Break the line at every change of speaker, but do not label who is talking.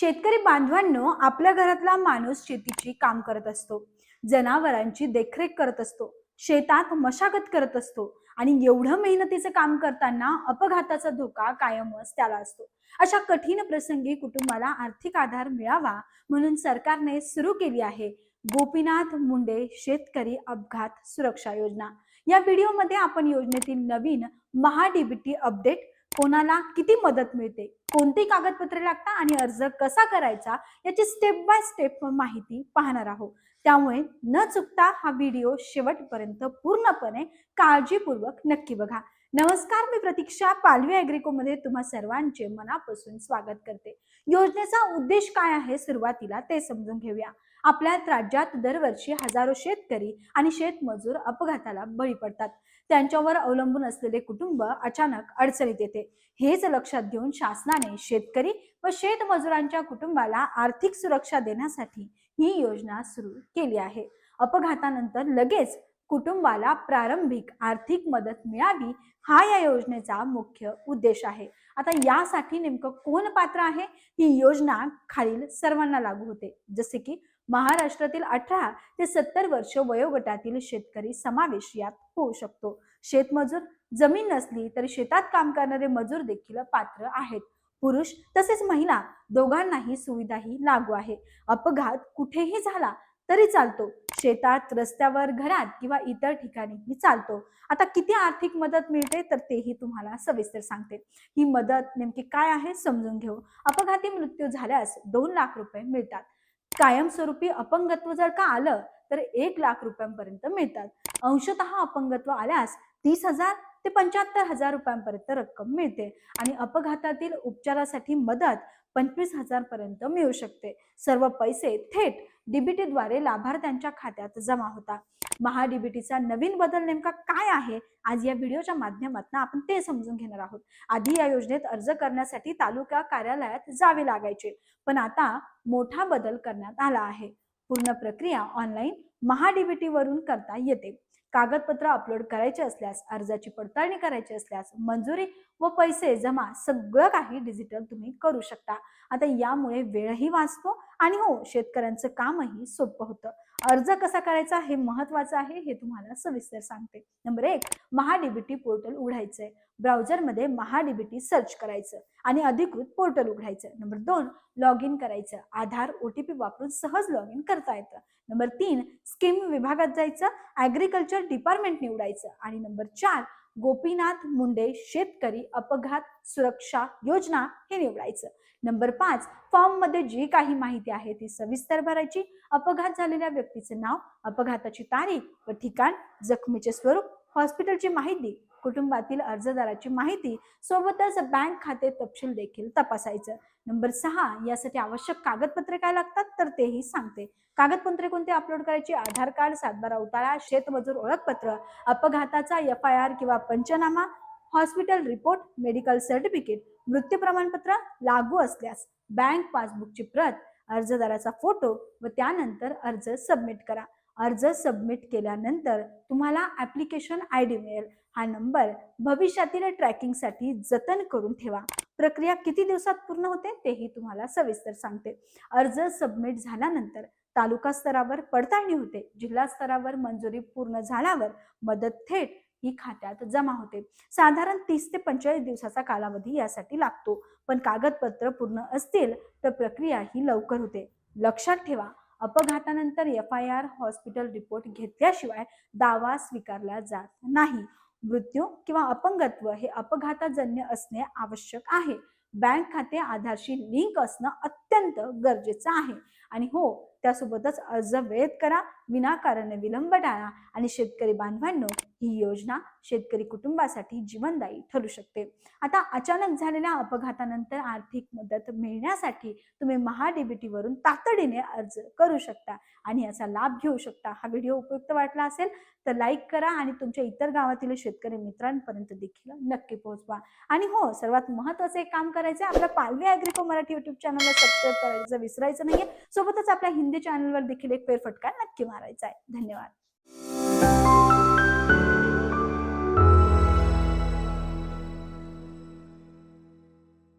शेतकरी बांधवांनो आपल्या घरातला माणूस शेतीची काम करत असतो. जनावरांची देखरेख करत असतो. शेतात मशागत करत असतो. आणि एवढं मेहनतीचं काम करताना अपघाताचा धोका कायमच त्याला असतो. अशा कठीण प्रसंगी कुटुंबाला आर्थिक आधार मिळावा म्हणून सरकारने सुरू केली आहे गोपीनाथ मुंडे शेतकरी अपघात सुरक्षा योजना. या व्हिडिओमध्ये आपण योजनेतील नवीन महाडीबीटी अपडेट कोणाला किती मदत मिळते कोणती कागदपत्रे लागतात आणि अर्ज कसा करायचा याची स्टेप बाय स्टेप माहिती पाहणार आहोत. त्यामुळे न चुकता हा व्हिडिओ शेवटपर्यंत पूर्णपणे काळजीपूर्वक नक्की बघा. नमस्कार मी प्रतीक्षा पालवी अॅग्रिको मध्ये तुम्हा सर्वांचे मनापासून स्वागत करते. योजनेचा उद्देश काय आहे सुरुवातीला ते समजून घेऊया. आपल्या राज्यात दरवर्षी हजारो शेतकरी आणि शेतमजूर अपघाताला बळी पडतात. त्यांच्यावर अवलंबून असलेले कुटुंब अचानक अडचणीत येते. हेच लक्षात घेऊन शासनाने शेतकरी व शेतमजुरांच्या कुटुंबाला आर्थिक सुरक्षा देण्यासाठी ही योजना सुरू केली आहे. अपघातानंतर लगेच कुटुंबाला प्रारंभिक आर्थिक मदत मिळावी हा या योजनेचा मुख्य उद्देश आहे. आता यासाठी नेमकं कोण पात्र आहे? ही योजना खालील सर्वांना लागू होते. जसे की महाराष्ट्रातील अठरा ते सत्तर वर्ष वयोगटातील शेतकरी समावेश यात होऊ शकतो. शेतमजूर जमीन नसली तरी शेतात काम करणारे मजूर देखील पात्र आहेत. पुरुष तसेच महिला दोघांनाही सुविधाही लागू आहे. अपघात कुठेही झाला तरी चालतो. शेतात रस्त्यावर घरात किंवा इतर ठिकाणीही चालतो. आता किती आर्थिक मदत मिळते तर तेही तुम्हाला सविस्तर सांगते. ही मदत नेमकी काय आहे समजून घेऊ. अपघाती मृत्यू झाल्यास दोन लाख रुपये मिळतात. कायमस्वरूपी अपंगत्व जर का आलं तर एक लाख रुपयांपर्यंत मिळतात. अंशतः अपंगत्व आल्यास तीस हजार ते पंच्याहत्तर हजार रुपयांपर्यंत रक्कम मिळते आणि अपघातातील उपचारासाठी मदत पंचवीस हजार पर्यंत मिळू शकते. सर्व पैसे थेट डीबीटीद्वारे लाभार्थ्यांच्या खात्यात जमा होता. महाडीबीटीचा नवीन बदल नेमका काय आहे? आज या व्हिडिओच्या माध्यमातून आपण ते समजून घेणार आहोत. आधी या योजनेत अर्ज करण्यासाठी तालुका कार्यालयात जावे लागायचे. पण आता मोठा बदल करण्यात आला आहे. पूर्ण प्रक्रिया ऑनलाईन महाडीबीटी वरून करता येते. कागदपत्र अपलोड करायचे असल्यास अर्जाची पडताळणी करायची असल्यास मंजुरी व पैसे जमा सगळं काही डिजिटल तुम्ही करू शकता. आता यामुळे वेळही वाचतो आणि हो शेतकऱ्यांचं कामही सोपं होतं. अर्ज कसा करायचा हे महत्वाचं आहे हे तुम्हाला सविस्तर सांगते. नंबर एक महाडीबीटी पोर्टल उघडायचंय. ब्राउझरमध्ये महाडीबीटी सर्च करायचं आणि अधिकृत पोर्टल उघडायचं. नंबर दोन लॉग इन करायचं. आधार ओ टी पी वापरून सहज लॉग इन करता येतं. नंबर तीन स्कीम विभागात जायचं. ॲग्रिकल्चर डिपार्टमेंट निवडायचं आणि नंबर चार गोपीनाथ मुंडे शेतकरी अपघात सुरक्षा योजना हे निवडायचं. नंबर पाच फॉर्ममध्ये जी काही माहिती आहे ती सविस्तर भरायची. अपघात झालेल्या व्यक्तीचे नाव अपघाताची तारीख व ठिकाण जखमीचे स्वरूप हॉस्पिटलची माहिती कुटुंबातील अर्जदाराची माहिती सोबतच बँक खाते तपशील देखील तपासायचं. नंबर सहा यासाठी आवश्यक कागदपत्रे काय लागतात? तर तेही सांगते. कागदपत्रे कोणते अपलोड करायची? आधार कार्ड सातबारा उतारा शेतमजूर ओळखपत्र अपघाताचा एफ आय आर किंवा पंचनामा हॉस्पिटल रिपोर्ट मेडिकल सर्टिफिकेट मृत्यू प्रमाणपत्र लागू असल्यास बँक पासबुकची प्रत अर्जदाराचा फोटो व त्यानंतर अर्ज सबमिट करा. अर्ज सबमिट केल्यानंतर तुम्हाला ॲप्लिकेशन आय डी मिळेल. हा नंबर भविष्यातील ट्रॅकिंगसाठी जतन करून ठेवा. प्रक्रिया किती दिवसात पूर्ण होते तेही तुम्हाला सविस्तर सांगते. अर्ज सबमिट झाल्यानंतर तालुका स्तरावर पडताळणी होते. जिल्हा स्तरावर मंजुरी पूर्ण झाल्यावर मदत थेट ही खात्यात जमा होते. साधारण तीस ते पंचेचाळीस दिवसाचा कालावधी यासाठी लागतो. पण कागदपत्र पूर्ण असतील तर प्रक्रिया ही लवकर होते. लक्षात ठेवा अपघातानंतर F I R hospital report घेतल्याशिवाय दावा स्वीकारला जात नाही. मृत्यू किंवा अपंगत्व हे अपघाताजन्य असणे आवश्यक आहे. बँक खाते आधारशी लिंक असणं अत्यंत गरजेचं आहे. आणि हो त्यासोबतच अर्ज वेळेत करा. विनाकारण विलंब टाळा आणि शेतकरी बांधवांनो ही योजना शेतकरी कुटुंबासाठी जीवनदायी ठरू शकते. आता अचानक झालेल्या अपघातानंतर आर्थिक मदत मिळण्यासाठी तुम्ही महाडीबीटीवरून तातडीने अर्ज करू शकता आणि याचा लाभ घेऊ शकता. हा व्हिडिओ उपयुक्त वाटला असेल तर लाईक करा आणि तुमच्या इतर गावातील शेतकरी मित्रांपर्यंत देखील नक्की पोहोचवा. आणि हो सर्वात महत्वाचं एक काम करायचं आहे आपल्या पालवी अॅग्रिको मराठी युट्यूब चॅनलला सबस्क्राईब करायचं विसरायचं नाहीये सोबतच आपल्या हिंदी चॅनलवर देखील एक फेरफटका नक्की मारायचा आहे. धन्यवाद.